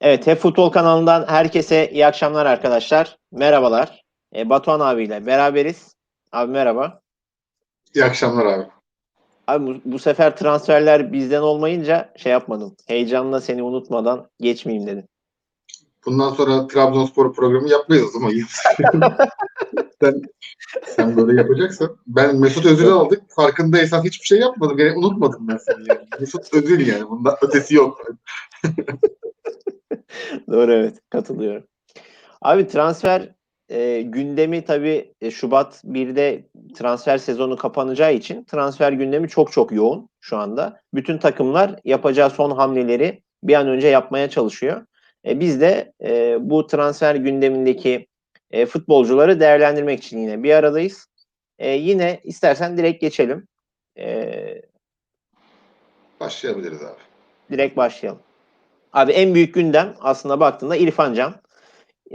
Evet, Hep Futbol kanalından herkese iyi akşamlar arkadaşlar. Merhabalar. E, Batuhan abiyle beraberiz. Abi merhaba. İyi akşamlar abi. Abi bu, bu sefer transferler bizden olmayınca şey yapmadım. Heyecanla seni unutmadan geçmeyeyim dedim. Bundan sonra Trabzonspor programı yapmayız o zaman. sen, sen böyle yapacaksan. Ben Mesut Özil'i aldık. Farkındaysan hiçbir şey yapmadım. Yani unutmadım ben seni. Yani. Mesut Özil yani. Bundan ötesi yok. Doğru evet katılıyorum. Abi transfer e, gündemi tabii e, Şubat 1'de transfer sezonu kapanacağı için transfer gündemi çok çok yoğun şu anda. Bütün takımlar yapacağı son hamleleri bir an önce yapmaya çalışıyor. E, biz de e, bu transfer gündemindeki e, futbolcuları değerlendirmek için yine bir aradayız. E, yine istersen direkt geçelim. E, Başlayabiliriz abi. direkt başlayalım. Abi en büyük gündem aslında baktığında İrfan Can.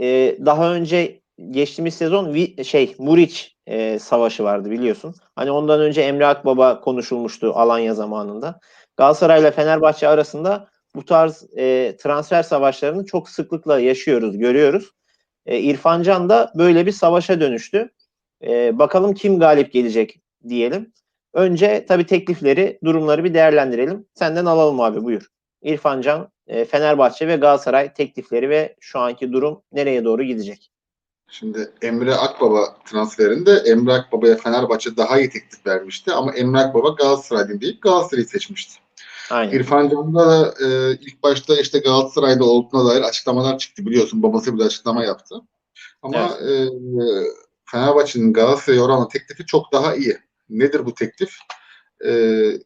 Ee, daha önce geçtiğimiz sezon şey Muriç e, savaşı vardı biliyorsun. Hani ondan önce Emre Akbaba konuşulmuştu Alanya zamanında. Galatasaray ile Fenerbahçe arasında bu tarz e, transfer savaşlarını çok sıklıkla yaşıyoruz, görüyoruz. E, İrfan Can da böyle bir savaşa dönüştü. E, bakalım kim galip gelecek diyelim. Önce tabii teklifleri, durumları bir değerlendirelim. Senden alalım abi buyur. İrfan Can, e, Fenerbahçe ve Galatasaray teklifleri ve şu anki durum nereye doğru gidecek? Şimdi Emre Akbaba transferinde Emre Akbaba'ya Fenerbahçe daha iyi teklif vermişti. Ama Emre Akbaba Galatasaray'ın deyip Galatasaray'ı seçmişti. Aynen. İrfan Can'da da e, ilk başta işte Galatasaray'da olduğuna dair açıklamalar çıktı biliyorsun. Babası bir açıklama yaptı. Ama e, Fenerbahçe'nin Galatasaray'a oranla teklifi çok daha iyi. Nedir bu teklif? E,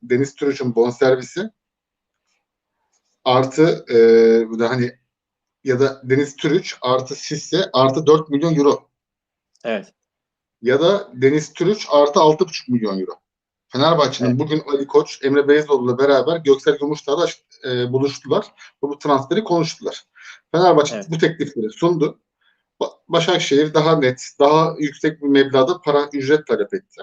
Deniz Türüç'ün bonservisi artı e, bu da hani ya da Deniz Türüç artı Sisse artı 4 milyon euro. Evet. Ya da Deniz Türüç artı 6,5 milyon euro. Fenerbahçe'nin Evet. bugün Ali Koç, Emre Belezoğlu'yla beraber Göksel Gümüşdağ'da e, buluştular. ve Bu transferi konuştular. Fenerbahçe Evet. bu teklifleri sundu. Ba- Başakşehir daha net, daha yüksek bir meblağda para ücret talep etti.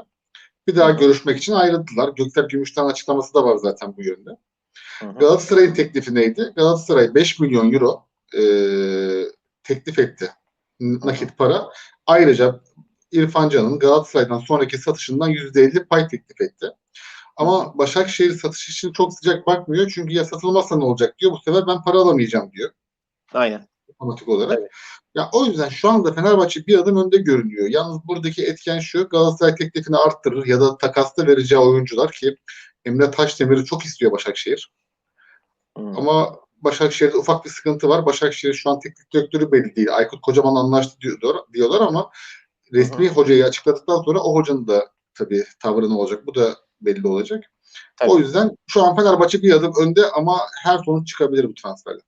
Bir daha görüşmek için ayrıldılar. Göksel Gümüşdağ'ın açıklaması da var zaten bu yönde. Galatasaray'ın teklifi neydi? Galatasaray 5 milyon euro e, teklif etti. Nakit para. Ayrıca İrfan Can'ın Galatasaray'dan sonraki satışından %50 pay teklif etti. Ama Başakşehir satış için çok sıcak bakmıyor. Çünkü ya satılmazsa ne olacak diyor. Bu sefer ben para alamayacağım diyor Aynen. otomatik olarak. Evet. Ya o yüzden şu anda Fenerbahçe bir adım önde görünüyor. Yalnız buradaki etken şu Galatasaray teklifini arttırır ya da takasta vereceği oyuncular ki Emre Taşdemir'i çok istiyor Başakşehir. Hı. Ama Başakşehir'de ufak bir sıkıntı var. Başakşehir şu an teknik direktörü belli değil. Aykut Kocaman anlaştı diyorlar, diyorlar ama resmi hocayı açıkladıktan sonra o hocanın da tabii tavrı ne olacak? Bu da belli olacak. Tabii. O yüzden şu an Fenerbahçe bir adım önde ama her sonuç çıkabilir bu transferle.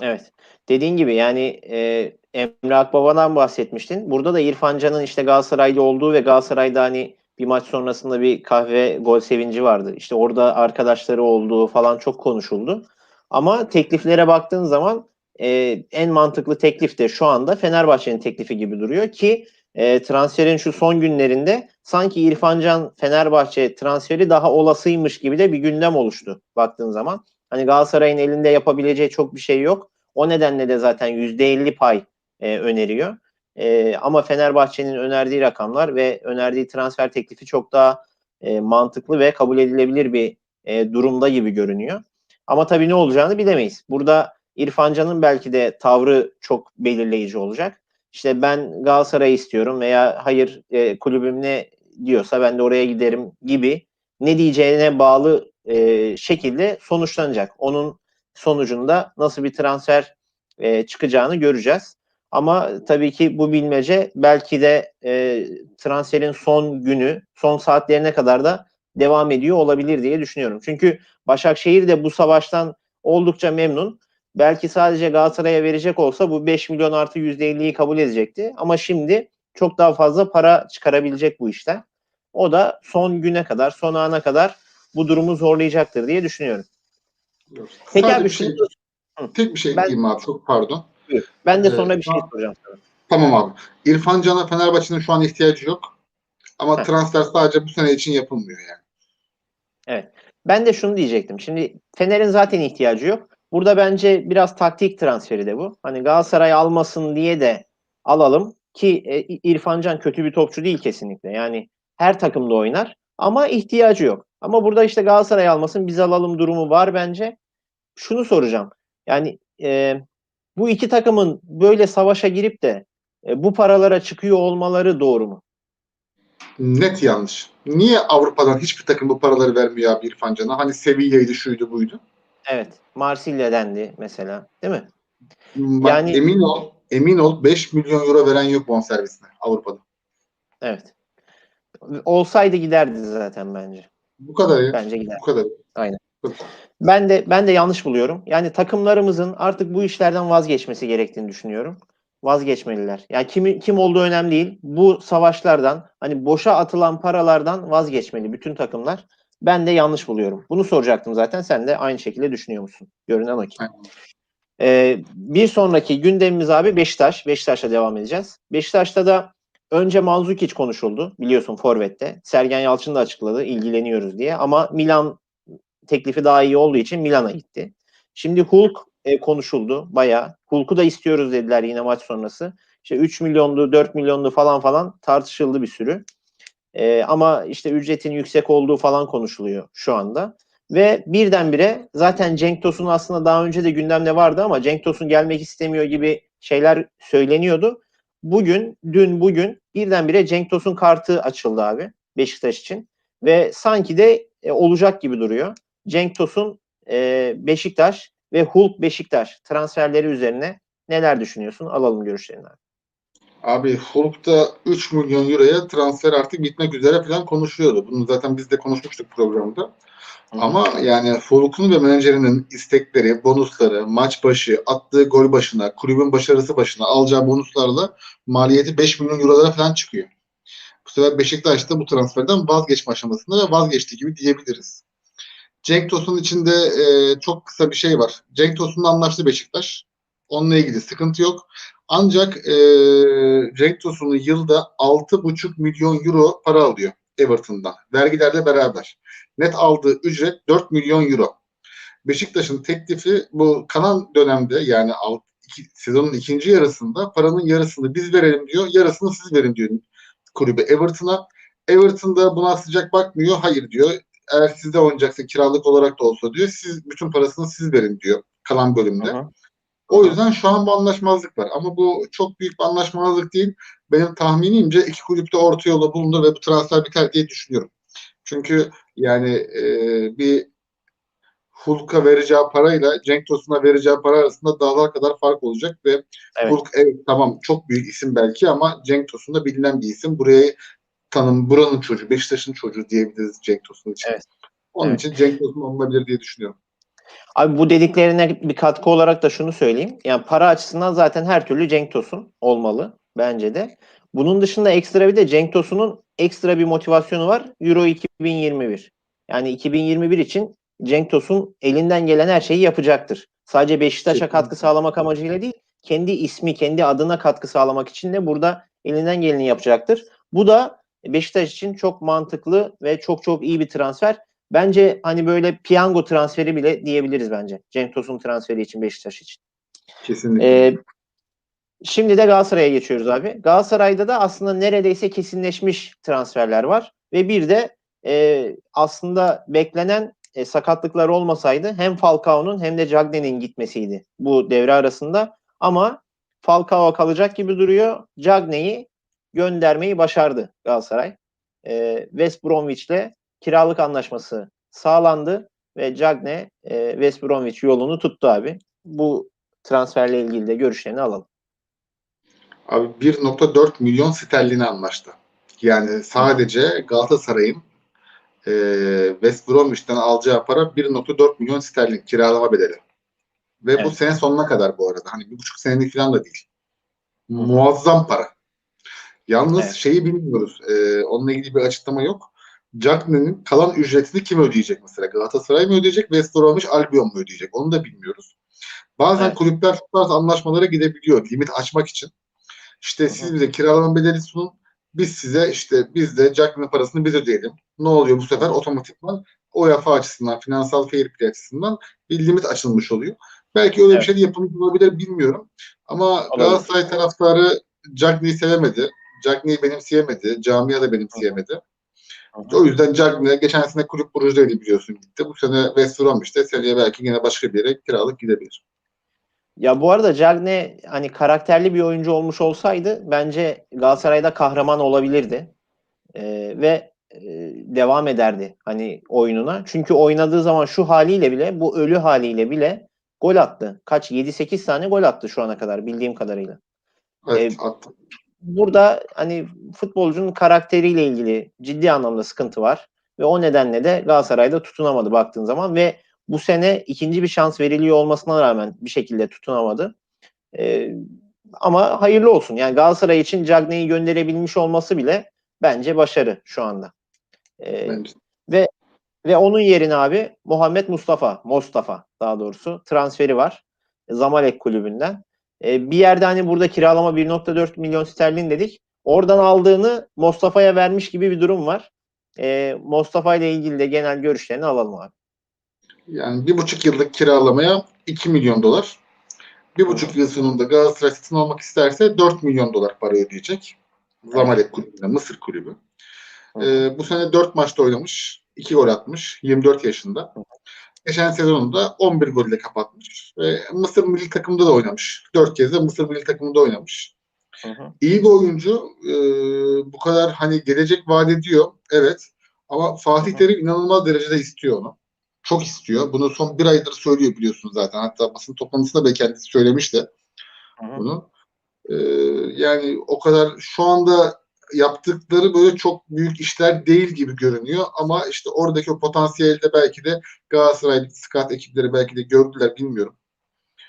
Evet. Dediğin gibi yani e, Emre Akbaba'dan bahsetmiştin. Burada da İrfan Can'ın işte Galatasaraylı olduğu ve Galatasaray'da hani bir maç sonrasında bir kahve gol sevinci vardı. İşte orada arkadaşları olduğu falan çok konuşuldu. Ama tekliflere baktığın zaman e, en mantıklı teklif de şu anda Fenerbahçe'nin teklifi gibi duruyor ki e, transferin şu son günlerinde sanki İrfan Can Fenerbahçe transferi daha olasıymış gibi de bir gündem oluştu baktığın zaman. Hani Galatasaray'ın elinde yapabileceği çok bir şey yok. O nedenle de zaten %50 pay e, öneriyor. E, ama Fenerbahçe'nin önerdiği rakamlar ve önerdiği transfer teklifi çok daha e, mantıklı ve kabul edilebilir bir e, durumda gibi görünüyor. Ama tabii ne olacağını bilemeyiz. Burada İrfan Can'ın belki de tavrı çok belirleyici olacak. İşte ben Galatasaray'ı istiyorum veya hayır e, kulübüm ne diyorsa ben de oraya giderim gibi ne diyeceğine bağlı e, şekilde sonuçlanacak. Onun sonucunda nasıl bir transfer e, çıkacağını göreceğiz. Ama tabii ki bu bilmece belki de e, transferin son günü, son saatlerine kadar da devam ediyor olabilir diye düşünüyorum. Çünkü Başakşehir de bu savaştan oldukça memnun. Belki sadece Galatasaray'a verecek olsa bu 5 milyon artı %50'yi kabul edecekti. Ama şimdi çok daha fazla para çıkarabilecek bu işten. O da son güne kadar, son ana kadar bu durumu zorlayacaktır diye düşünüyorum. Peki Sadece abi bir şey, Hı. tek bir şey Ben- diyeyim abi çok pardon. Buyur. Ben de Ee, sonra bir şey soracağım sana. Tamam abi. İrfan Can'a Fenerbahçe'nin şu an ihtiyacı yok. Ama Heh. transfer sadece bu sene için yapılmıyor yani. Ben de şunu diyecektim. Şimdi Fener'in zaten ihtiyacı yok. Burada bence biraz taktik transferi de bu. Hani Galatasaray almasın diye de alalım ki e, İrfan Can kötü bir topçu değil kesinlikle. Yani her takımda oynar ama ihtiyacı yok. Ama burada işte Galatasaray almasın biz alalım durumu var bence. Şunu soracağım. Yani e, bu iki takımın böyle savaşa girip de e, bu paralara çıkıyor olmaları doğru mu? Net yanlış. Niye Avrupa'dan hiçbir takım bu paraları vermiyor abi İrfan Can'a? Hani Sevilla'ydı, şuydu, buydu. Evet. Marsilya dendi mesela. Değil mi? Bak, Yani- emin ol, emin ol 5 milyon euro veren yok bonservisine Avrupa'da. Evet. Olsaydı giderdi zaten bence. Bu kadar ya. Bence gider. Bu kadar. Aynen. Bu kadar. Ben de ben de yanlış buluyorum. Yani takımlarımızın artık bu işlerden vazgeçmesi gerektiğini düşünüyorum. Vazgeçmeliler. Yani kim kim olduğu önemli değil. Bu savaşlardan hani boşa atılan paralardan vazgeçmeli bütün takımlar. Ben de yanlış buluyorum. Bunu soracaktım zaten. Sen de aynı şekilde düşünüyor musun? Görünen o ki. Ee, bir sonraki gündemimiz abi Beşiktaş. Beşiktaş'la devam edeceğiz. Beşiktaş'ta da önce Manzukic konuşuldu. Biliyorsun Forvet'te. Sergen Yalçın da açıkladı ilgileniyoruz diye. Ama Milan teklifi daha iyi olduğu için Milan'a gitti. Şimdi Hulk e, konuşuldu bayağı. Hulk'u da istiyoruz dediler yine maç sonrası. İşte 3 milyonlu 4 milyonlu falan falan tartışıldı bir sürü. E, ama işte ücretin yüksek olduğu falan konuşuluyor şu anda. Ve birdenbire zaten Cenk Tosun aslında daha önce de gündemde vardı ama Cenk Tosun gelmek istemiyor gibi şeyler söyleniyordu. Bugün, dün bugün birdenbire Cenk Tosun kartı açıldı abi Beşiktaş için. Ve sanki de e, olacak gibi duruyor. Cenk Tosun e, Beşiktaş ve Hulk Beşiktaş transferleri üzerine neler düşünüyorsun? Alalım görüşlerini. abi. Abi Hulk'ta 3 milyon euroya transfer artık bitmek üzere falan konuşuyordu. Bunu zaten biz de konuşmuştuk programda. Ama yani Hulk'un ve menajerinin istekleri, bonusları, maç başı, attığı gol başına, kulübün başarısı başına alacağı bonuslarla maliyeti 5 milyon eurolara falan çıkıyor. Bu sefer Beşiktaş da bu transferden vazgeçme aşamasında ve vazgeçti gibi diyebiliriz. Cenk Tosun içinde e, çok kısa bir şey var. Cenk Tosun'la anlaştı Beşiktaş. Onunla ilgili sıkıntı yok. Ancak e, Cenk Tosun'u yılda 6,5 milyon euro para alıyor Everton'dan. Vergilerle beraber. Net aldığı ücret 4 milyon euro. Beşiktaş'ın teklifi bu kalan dönemde yani alt, iki, sezonun ikinci yarısında paranın yarısını biz verelim diyor, yarısını siz verin diyor kulübe Everton'a. Everton da buna sıcak bakmıyor. Hayır diyor. Eğer sizde oynayacaksa kiralık olarak da olsa diyor. Siz bütün parasını siz verin diyor kalan bölümde. Hı. O yüzden şu an bu anlaşmazlık var. Ama bu çok büyük bir anlaşmazlık değil. Benim tahminimce iki kulüp de orta yola bulunur ve bu transfer biter diye düşünüyorum. Çünkü yani e, bir Hulk'a vereceği parayla Cenk Tosun'a vereceği para arasında dağlar kadar fark olacak ve Evet. Hulk evet tamam çok büyük isim belki ama Cenk Tosun da bilinen bir isim. Burayı tanım buranın çocuğu, Beşiktaş'ın çocuğu diyebiliriz Cenk Tosun için. Evet. Onun Evet. için Cenk Tosun olabilir diye düşünüyorum. Abi bu dediklerine bir katkı olarak da şunu söyleyeyim. Yani para açısından zaten her türlü Cenk Tosun olmalı bence de. Bunun dışında ekstra bir de Cenk Tosun'un ekstra bir motivasyonu var. Euro 2021. Yani 2021 için Cenk Tosun elinden gelen her şeyi yapacaktır. Sadece Beşiktaş'a katkı sağlamak amacıyla değil, kendi ismi, kendi adına katkı sağlamak için de burada elinden geleni yapacaktır. Bu da Beşiktaş için çok mantıklı ve çok çok iyi bir transfer. Bence hani böyle piyango transferi bile diyebiliriz bence. Cenk Tosun transferi için Beşiktaş için. Kesinlikle. Ee, şimdi de Galatasaray'a geçiyoruz abi. Galatasaray'da da aslında neredeyse kesinleşmiş transferler var. Ve bir de e, aslında beklenen e, sakatlıklar olmasaydı hem Falcao'nun hem de Cagney'in gitmesiydi bu devre arasında. Ama Falcao kalacak gibi duruyor. Cagney'i göndermeyi başardı Galatasaray. E, West Bromwich'le kiralık anlaşması sağlandı ve Cagney e, West Bromwich yolunu tuttu abi. Bu transferle ilgili de görüşlerini alalım. Abi 1.4 milyon sterline anlaştı. Yani sadece Galatasaray'ın e, West Bromwich'ten alacağı para 1.4 milyon sterlin kiralama bedeli. Ve bu Evet. sene sonuna kadar bu arada. Hani bir buçuk senelik falan da değil. Muazzam para. Yalnız Evet. şeyi bilmiyoruz. E, onunla ilgili bir açıklama yok. Cagney'in kalan ücretini kim ödeyecek mesela? Galatasaray mı ödeyecek? West Bromwich Albion mu ödeyecek? Onu da bilmiyoruz. Bazen Evet. kulüpler bu tarz anlaşmalara gidebiliyor limit açmak için. İşte siz bize kiralama bedeli sunun. Biz size işte biz de Jackman'ın parasını biz ödeyelim. Ne oluyor bu sefer? Otomatikman UEFA açısından, finansal fair play açısından bir limit açılmış oluyor. Belki öyle Evet. bir şey de yapılmış olabilir bilmiyorum. Ama Galatasaray taraftarı Cagney'i sevemedi. Cagney'i benimseyemedi. Camia da benimseyemedi. O yüzden Cagney geçen sene kulüp Brugge'deydi biliyorsun gitti. Bu sene West Brom işte. Seneye belki yine başka bir yere kiralık gidebilir. Ya bu arada Cagne hani karakterli bir oyuncu olmuş olsaydı bence Galatasaray'da kahraman olabilirdi. Ee, ve e, devam ederdi hani oyununa. Çünkü oynadığı zaman şu haliyle bile bu ölü haliyle bile gol attı. Kaç 7-8 tane gol attı şu ana kadar bildiğim kadarıyla. Evet, Ee, attım. Burada hani futbolcunun karakteriyle ilgili ciddi anlamda sıkıntı var ve o nedenle de Galatasaray'da tutunamadı baktığın zaman ve bu sene ikinci bir şans veriliyor olmasına rağmen bir şekilde tutunamadı. Ee, ama hayırlı olsun. Yani Galatasaray için Cagney'i gönderebilmiş olması bile bence başarı şu anda. Ee, Bence. ve onun yerine abi Muhammed Mustafa, Mustafa daha doğrusu transferi var. Zamalek kulübünden. Ee, bir yerde hani burada kiralama 1.4 milyon sterlin dedik. Oradan aldığını Mustafa'ya vermiş gibi bir durum var. Ee, Mustafa ile ilgili de genel görüşlerini alalım abi. Yani bir buçuk yıllık kiralamaya 2 milyon dolar. Bir buçuk yıl sonunda Galatasaray satın almak isterse 4 milyon dolar para ödeyecek. Zamalek kulübüne, Mısır kulübü. Ee, bu sene 4 maçta oynamış. 2 gol atmış. 24 yaşında. Geçen sezonunda 11 golle kapatmış. Ve Mısır milli takımında da oynamış. 4 kez de Mısır milli takımında oynamış. Hı hı. İyi bir oyuncu. Ee, bu kadar hani gelecek vaat ediyor. Evet. Ama Fatih. Terim inanılmaz derecede istiyor onu. Çok istiyor. Bunu son bir aydır söylüyor biliyorsunuz zaten. Hatta basın toplantısında da kendisi söylemişti Hı hı. bunu. Ee, yani o kadar şu anda yaptıkları böyle çok büyük işler değil gibi görünüyor ama işte oradaki o potansiyeli de belki de Galatasaray scout ekipleri belki de gördüler bilmiyorum.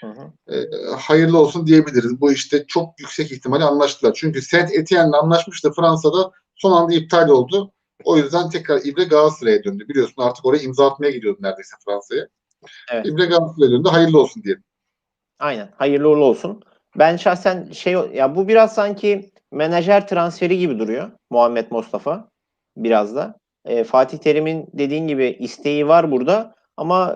Hı hı. Ee, hayırlı olsun diyebiliriz. Bu işte çok yüksek ihtimalle anlaştılar. Çünkü Saint Etienne'le anlaşmıştı Fransa'da son anda iptal oldu. O yüzden tekrar İbre Galatasaray'a döndü. Biliyorsun artık oraya imza atmaya gidiyordu neredeyse Fransa'ya. Evet. İbre Galatasaray'a döndü. Hayırlı olsun diyelim. Aynen. Hayırlı uğurlu olsun. Ben şahsen şey ya bu biraz sanki menajer transferi gibi duruyor Muhammed Mustafa biraz da. E, Fatih Terim'in dediğin gibi isteği var burada ama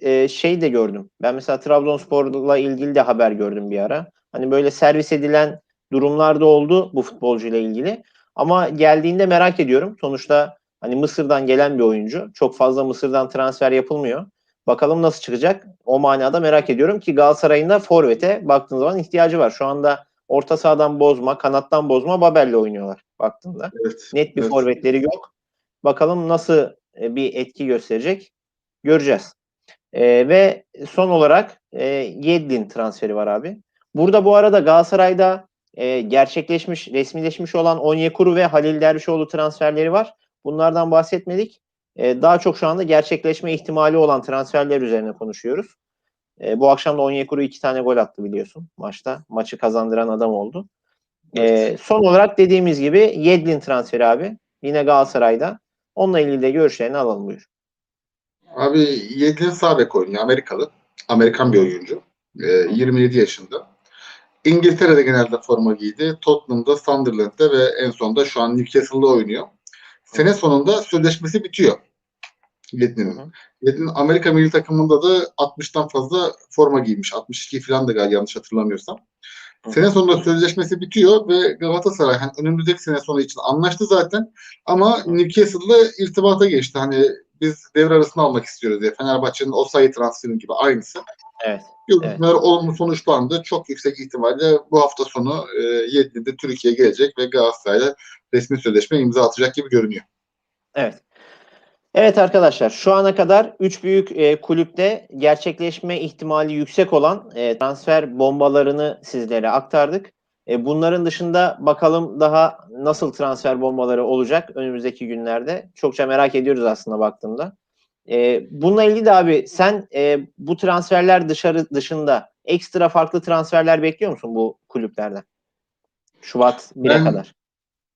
e, şey de gördüm. Ben mesela Trabzonspor'la ilgili de haber gördüm bir ara. Hani böyle servis edilen durumlar da oldu bu futbolcuyla ilgili. Ama geldiğinde merak ediyorum. Sonuçta hani Mısır'dan gelen bir oyuncu. Çok fazla Mısır'dan transfer yapılmıyor. Bakalım nasıl çıkacak. O manada merak ediyorum ki Galatasaray'ın da forvete baktığın zaman ihtiyacı var. Şu anda orta sahadan bozma, kanattan bozma Babel'le oynuyorlar baktığında. Evet. Net bir Evet. forvetleri yok. Bakalım nasıl e, bir etki gösterecek göreceğiz. E, ve son olarak e, Yedlin transferi var abi. Burada bu arada Galatasaray'da e, gerçekleşmiş, resmileşmiş olan Onyekuru ve Halil Dervişoğlu transferleri var. Bunlardan bahsetmedik. E, daha çok şu anda gerçekleşme ihtimali olan transferler üzerine konuşuyoruz. E, bu akşam da Onyekuru iki tane gol attı biliyorsun maçta. Maçı kazandıran adam oldu. E, son olarak dediğimiz gibi Yedlin transferi abi. Yine Galatasaray'da. Onunla ilgili de görüşlerini alalım buyur. Abi Yedlin sağ bek oynuyor. Amerikalı. Amerikan bir oyuncu. Ee, 27 yaşında. İngiltere'de genelde forma giydi. Tottenham'da, Sunderland'da ve en sonunda şu an Newcastle'da oynuyor. Sene sonunda sözleşmesi bitiyor. Hı. Yedlin Amerika milli takımında da 60'tan fazla forma giymiş. 62 falan da galiba yanlış hatırlamıyorsam. Hı hı. Sene sonunda sözleşmesi bitiyor ve Galatasaray hani önümüzdeki sene sonu için anlaştı zaten. Ama Newcastle'la irtibata geçti. Hani biz devre arasına almak istiyoruz diye. Fenerbahçe'nin o sayı transferinin gibi aynısı. Evet. Görüşmeler olumlu sonuçlandı. Çok yüksek ihtimalle bu hafta sonu e, Yedlin'de Türkiye'ye gelecek ve Galatasaray'la resmi sözleşme imza atacak gibi görünüyor. Evet. Evet arkadaşlar şu ana kadar 3 büyük e, kulüpte gerçekleşme ihtimali yüksek olan e, transfer bombalarını sizlere aktardık. E, bunların dışında bakalım daha nasıl transfer bombaları olacak önümüzdeki günlerde. Çokça merak ediyoruz aslında baktığımda. E, bununla ilgili de abi sen e, bu transferler dışarı dışında ekstra farklı transferler bekliyor musun bu kulüplerden? Şubat 1'e Ben- kadar.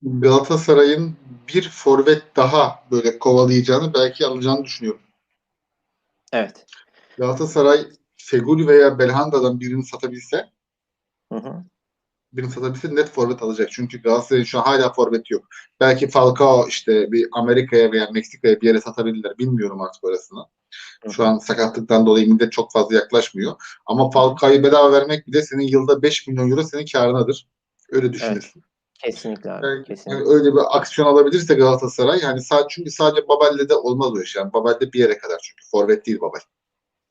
Galatasaray'ın bir forvet daha böyle kovalayacağını belki alacağını düşünüyorum. Evet. Galatasaray Feguli veya Belhanda'dan birini satabilse Hı hı. birini satabilse net forvet alacak. Çünkü Galatasaray'ın şu an hala forveti yok. Belki Falcao işte bir Amerika'ya veya Meksika'ya bir yere satabilirler. Bilmiyorum artık orasını. Şu an sakatlıktan dolayı millet çok fazla yaklaşmıyor. Ama Falcao'yu bedava vermek bile senin yılda 5 milyon euro senin karınadır. Öyle düşünürsün. Kesinlikle abi. Yani, kesinlikle. yani öyle bir aksiyon alabilirse Galatasaray yani sadece, çünkü sadece Babel'de de olmaz o iş. Yani Babel'de bir yere kadar çünkü. Forvet değil Babel.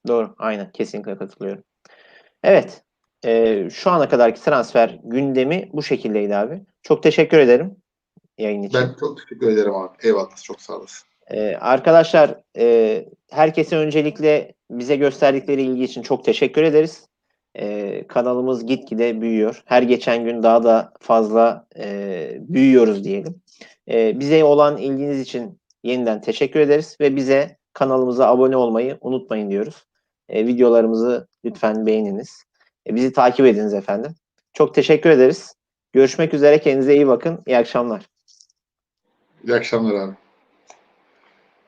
Doğru. Aynen. Kesinlikle katılıyorum. Evet. Ee, şu ana kadarki transfer gündemi bu şekildeydi abi. Çok teşekkür ederim yayın için. Ben çok teşekkür ederim abi. Eyvallah. Çok sağ olasın. Ee, arkadaşlar e, herkese öncelikle bize gösterdikleri ilgi için çok teşekkür ederiz. Ee, kanalımız gitgide büyüyor. Her geçen gün daha da fazla e, büyüyoruz diyelim. Ee, bize olan ilginiz için yeniden teşekkür ederiz ve bize kanalımıza abone olmayı unutmayın diyoruz. Ee, videolarımızı lütfen beğeniniz. Ee, bizi takip ediniz efendim. Çok teşekkür ederiz. Görüşmek üzere. Kendinize iyi bakın. İyi akşamlar. İyi akşamlar abi.